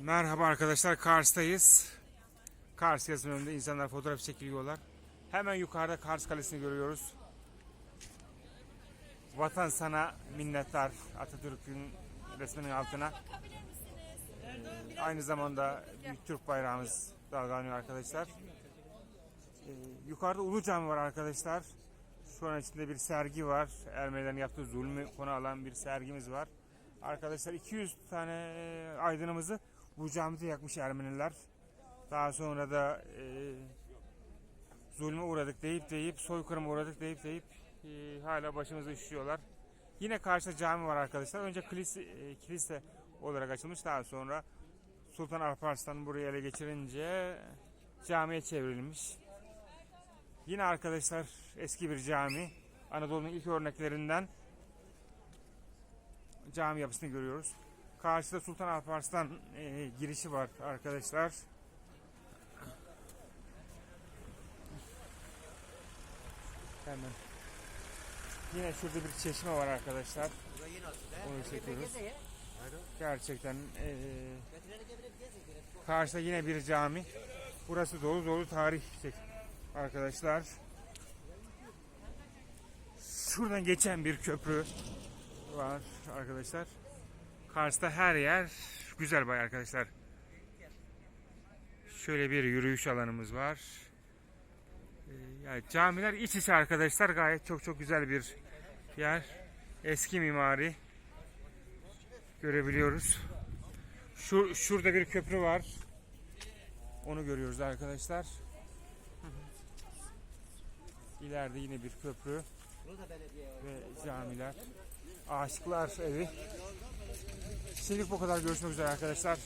Merhaba arkadaşlar Kars'tayız. Kars yazının önünde insanlar fotoğraf çekiliyorlar. Hemen yukarıda Kars Kalesi'ni görüyoruz. Vatan sana minnettar Atatürk'ün resminin altına. Ee, aynı zamanda Büyük Türk bayrağımız dalgalanıyor arkadaşlar. Ee, yukarıda Ulu Cami var arkadaşlar. Şu an içinde bir sergi var. Ermenilerin yaptığı zulmü konu alan bir sergimiz var. Arkadaşlar 200 tane aydınımızı bu camide yakmış Ermeniler. Daha sonra da e, zulme uğradık deyip deyip soykırıma uğradık deyip deyip e, hala başımızı üşüyorlar. Yine karşıda cami var arkadaşlar. Önce kilise, e, kilise olarak açılmış daha sonra Sultan Alparslan burayı ele geçirince camiye çevrilmiş. Yine arkadaşlar eski bir cami. Anadolu'nun ilk örneklerinden cami yapısını görüyoruz. Karşıda Sultan Alparslan e, girişi var arkadaşlar. Hemen. Yine şurada bir çeşme var arkadaşlar. Onu çekiyoruz. Gerçekten e, karşıda yine bir cami. Burası dolu dolu tarih çek- arkadaşlar. Şuradan geçen bir köprü var arkadaşlar. Kars'ta her yer güzel bay arkadaşlar. Şöyle bir yürüyüş alanımız var. Ee, Yani camiler iç içe arkadaşlar gayet çok çok güzel bir yer. Eski mimari görebiliyoruz. Şu şurada bir köprü var. Onu görüyoruz arkadaşlar. İleride yine bir köprü ve camiler. Aşıklar evi. Şimdilik bu kadar. Görüşmek üzere arkadaşlar.